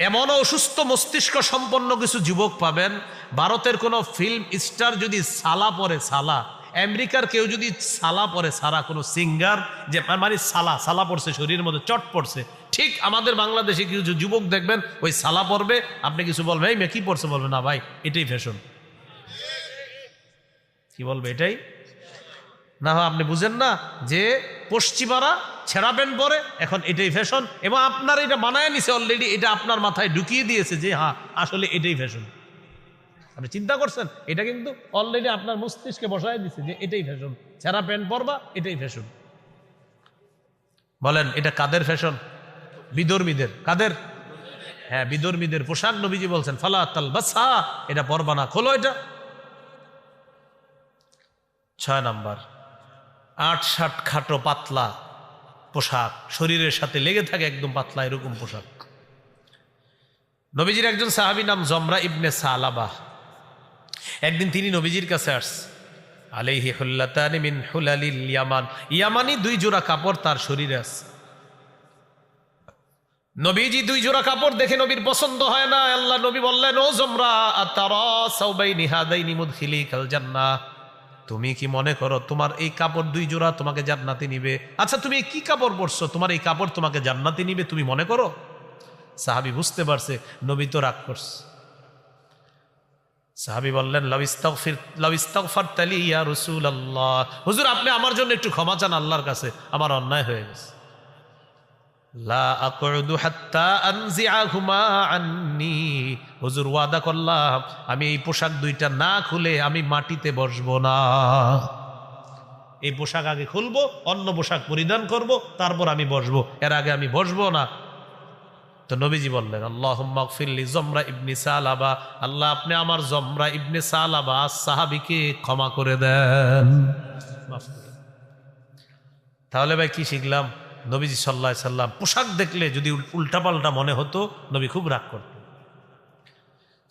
এমন অসুস্থ মস্তিষ্ক সম্পন্ন কিছু যুবক পাবেন। ভারতের কোনো ফিল্ম স্টার যদি সালা পরে সালা, আমেরিকার কেউ যদি সালা পরে সারা, কোনো সিঙ্গার, যে মানে সালা সালা পড়ছে, শরীরের মধ্যে চট পড়ছে। ঠিক আমাদের বাংলাদেশে কিছু যুবক দেখবেন, ওই সালা পড়বে, আপনি কিছু বলবেন, এই মেয়ে কি পড়ছে? বলবে, না ভাই, এটাই ফ্যাশন কি বলবে এটাই? না আপনি বুঝেন না যে পশ্চিমারা ছেঁড়া প্যান্ট পরে, এখন এটাই ফ্যাশন এবং আপনার এটা বানায় নিছে অলরেডি এটা আপনার মাথায় ঢুকিয়ে দিয়েছে যে হ্যাঁ আসলে এটাই ফ্যাশন আপনি চিন্তা করছেন? এটা কিন্তু অলরেডি আপনার মস্তিষ্কে বসায় দিছে যে, এটাই ফ্যাশন ছেঁড়া প্যান্ট পরবা, এটাই ফ্যাশন বলেন, এটা কাদের ফ্যাশন বিদর্মীদের। কাদের? হ্যাঁ বিদর্মীদের। পোশাক নবীজি বলছেন, ফালা তাল বাসা, এটা পরবা না, খোলো এটা। ছয় নাম্বার, আট ষাট খাটো পাতলা পোশাক, শরীরের সাথে লেগে থাকে একদম পাতলা এরকম পোশাক। নবীজির একজন সাহাবি নাম জমরা ইবনে সালাবাহ একদিন তিনি নবীজির কাছে আসছে আলাইহি হুল্লাতানি মিন ইয়ামান। ইয়ামানি দুই জোড়া কাপড় তার শরীরে আছে। নবীজি দুই জোড়া কাপড় দেখে নবীর পছন্দ হয় না। আল্লাহ নবী বললেন, ও জমরা, আতারা সাউবাইনি হাদাইনি মুদখিলি কাল জান্নাহ। তুমি কি মনে করো তোমার এই কাপড় দুই জোড়া তোমাকে জান্নাতি নিবে? আচ্ছা তুমি কি কাপড় পরছো? তোমার এই কাপড় তোমাকে জান্নাতি নিবে, তুমি মনে করো? সাহাবি বুঝতে পারছে, নবী তো রাগ করছে। সাহাবি বললেন হুজুর, আপনি আমার জন্য একটু ক্ষমা চান আল্লাহর কাছে, আমার অন্যায় হয়ে গেছে। হুজুর ওয়াদা করলাম, আমি এই পোশাক দুইটা না খুলে আমি মাটিতে বসবো না। এই পোশাক আগে খুলবো, অন্য পোশাক পরিধান করব, তারপর আমি বসবো। এর আগে আমি বসবো না। তো নবীজি বললেন আল্লাহ মকফিল্লি জমরা ইবনি সালাবা। আল্লাহ, আপনি আমার জমরা ইবনে সালাবা সাহাবিকে ক্ষমা করে দেন। তাহলে ভাই কি শিখলাম? নবীজি সাল্লাহ সাল্লাম পোশাক দেখলে যদি উল্টাপাল্টা মনে হতো নবী খুব রাগ করত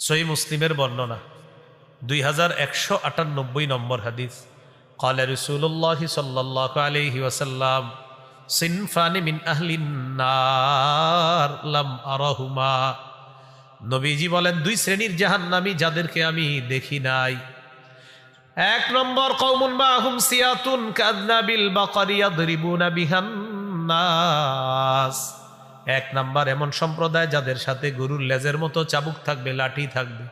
সই মুসলিমের বর্ণনা দুই হাজার একশো আটানব্বই নম্বর হাদিস قال رسول الله صلى الله عليه وسلم صنفان من أهل النار لم أرهما নবীজি বলেন দুই শ্রেণীর জাহান্নামী যাদেরকে আমি দেখি নাই এক নম্বর কৌমুন মাহুম সিয়াতুন কাদনাবিল বাকারিয়া দরিবুনা বিহান নাস। এক নাম্বার এমন সম্প্রদায় যাদের সাথে গরুর লেজের মতো চাবুক থাকবে, লাঠি থাকবে।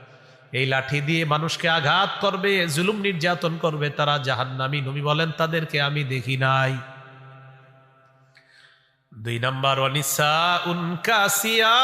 এই লাঠি দিয়ে মানুষকে আঘাত করবে, জুলুম নির্যাতন করবে, তারা জাহান্নামি। নবী বলেন, তাদেরকে আমি দেখি নাই। দুই নাম্বার অনিসা উনকাসিয়া